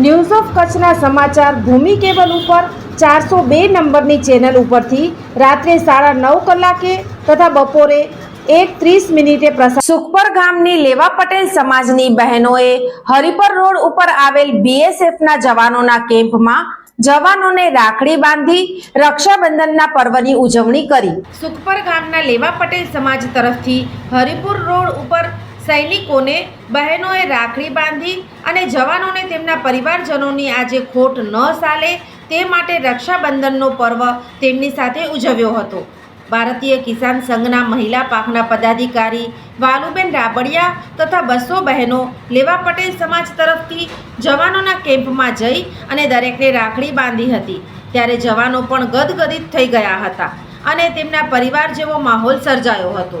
News of કચ્છના સમાચાર ભૂમિ cable ઉપર ચારસો બે નંબરની ચેનલ ઉપરથી રાત્રે સાડા નવ કલાકે તથા બપોરે એક ત્રીસ મિનિટે પ્રસાર સુખપર ગામની લેવા પટેલ સમાજની બહેનોએ હરિપર રોડ ઉપર આવેલ બીએસએફના જવાનોના કેમ્પમાં જવાનોને રાખડી બાંધી રક્ષાબંધનના પર્વની ઉજવણી કરી. સુખપર ગામના લેવા પટેલ સમાજ તરફથી હરિપુર રોડ ઉપર સૈનિકોને, બહેનોએ રાખડી બાંધી અને જવાનોને તેમના પરિવારજનોની આજે ખોટ ન ચાલે તે માટે રક્ષાબંધનનો પર્વ તેમની સાથે ઉજવ્યો હતો. ભારતીય કિસાન સંઘના મહિલા પાકના પદાધિકારી વાલુબેન રાબડિયા તથા બસો બહેનો લેવા પટેલ સમાજ તરફથી જવાનોના કેમ્પમાં જઈ અને દરેકને રાખડી બાંધી હતી. ત્યારે જવાનો પણ ગદગદિત થઈ ગયા હતા અને તેમના પરિવાર જેવો માહોલ સર્જાયો હતો.